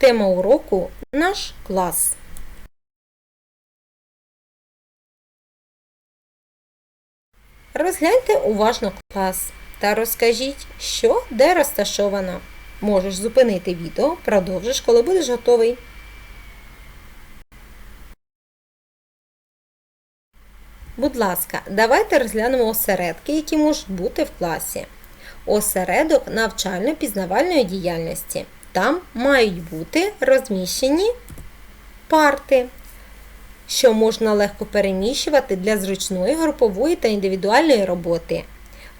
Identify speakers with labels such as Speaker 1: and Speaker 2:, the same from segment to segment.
Speaker 1: Тема уроку наш клас. Розгляньте уважно клас та розкажіть, що де розташовано. Можеш зупинити відео, продовжиш, коли будеш готовий. Будь ласка, давайте розглянемо осередки, які можуть бути в класі. Осередок навчально-пізнавальної діяльності. Там мають бути розміщені парти, що можна легко переміщувати для зручної групової та індивідуальної роботи.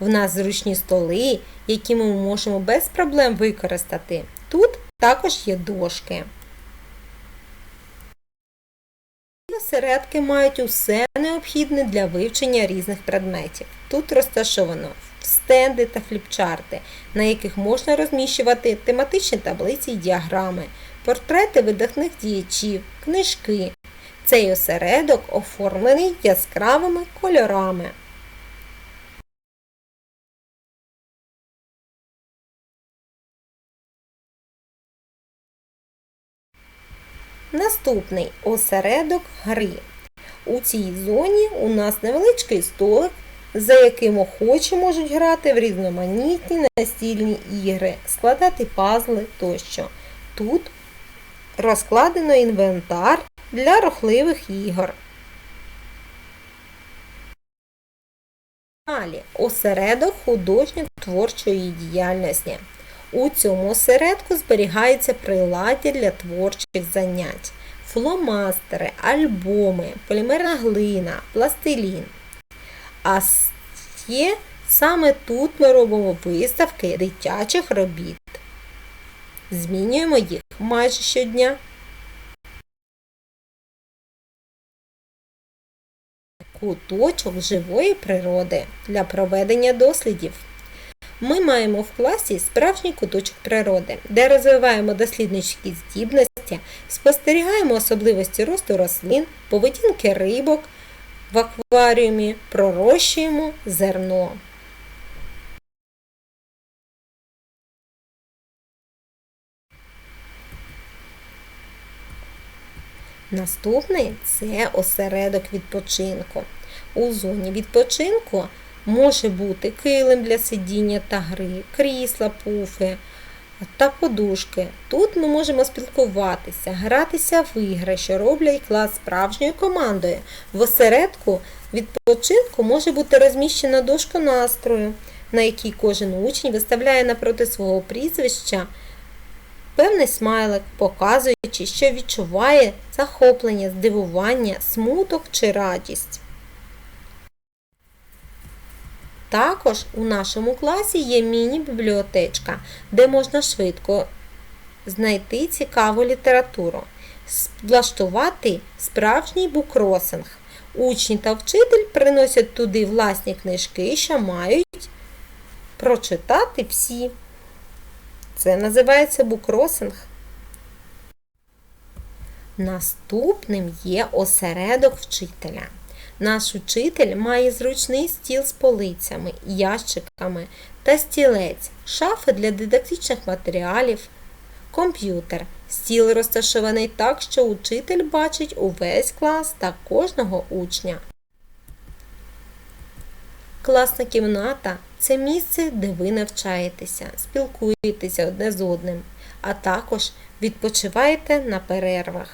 Speaker 1: В нас зручні столи, які ми можемо без проблем використати. Тут також є дошки. Осередки мають усе необхідне для вивчення різних предметів. Тут розташовано стенди та фліпчарти, на яких можна розміщувати тематичні таблиці і діаграми, портрети видатних діячів, книжки. Цей осередок оформлений яскравими кольорами. Наступний осередок гри. У цій зоні у нас невеличкий столик, за яким охочі можуть грати в різноманітні настільні ігри, складати пазли тощо. Тут розкладено інвентар для рухливих ігор. Далі осередок художньо-творчої діяльності. У цьому осередку зберігається приладдя для творчих занять, фломастери, альбоми, полімерна глина, пластилін. А ще саме тут ми робимо виставки дитячих робіт. Змінюємо їх майже щодня. Куточок живої природи для проведення дослідів. Ми маємо в класі справжній куточок природи, де розвиваємо дослідницькі здібності, спостерігаємо особливості росту рослин, поведінки рибок в акваріумі, пророщуємо зерно. Наступний це осередок відпочинку. У зоні відпочинку може бути килим для сидіння та гри, крісла, пуфи та подушки. Тут ми можемо спілкуватися, гратися в ігри, що роблять клас справжньою командою. В осередку відпочинку може бути розміщена дошка настрою, на якій кожен учень виставляє напроти свого прізвища певний смайлик, показуючи, що відчуває захоплення, здивування, смуток чи радість. Також у нашому класі є міні-бібліотечка, де можна швидко знайти цікаву літературу, влаштувати справжній букросинг. Учні та вчитель приносять туди власні книжки, що мають прочитати всі. Це називається букросинг. Наступним є осередок вчителя. Наш учитель має зручний стіл з полицями, ящиками та стілець, шафи для дидактичних матеріалів, комп'ютер. Стіл розташований так, що учитель бачить увесь клас та кожного учня. Класна кімната це місце, де ви навчаєтеся, спілкуєтеся одне з одним, а також відпочиваєте на перервах.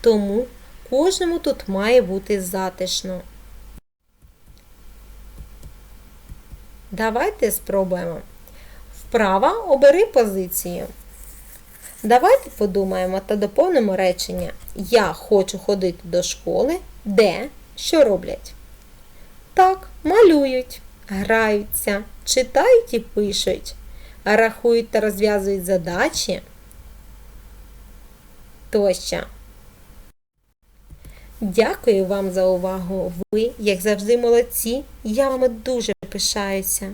Speaker 1: Тому кожному тут має бути затишно. Давайте спробуємо. Вправа обери позицію. Давайте подумаємо та доповнимо речення Я хочу ходити до школи, де що роблять. Так, малюють, граються, читають і пишуть, рахують та розв'язують задачі тощо. Дякую вам за увагу. Ви, як завжди, молодці. Я вами дуже пишаюся.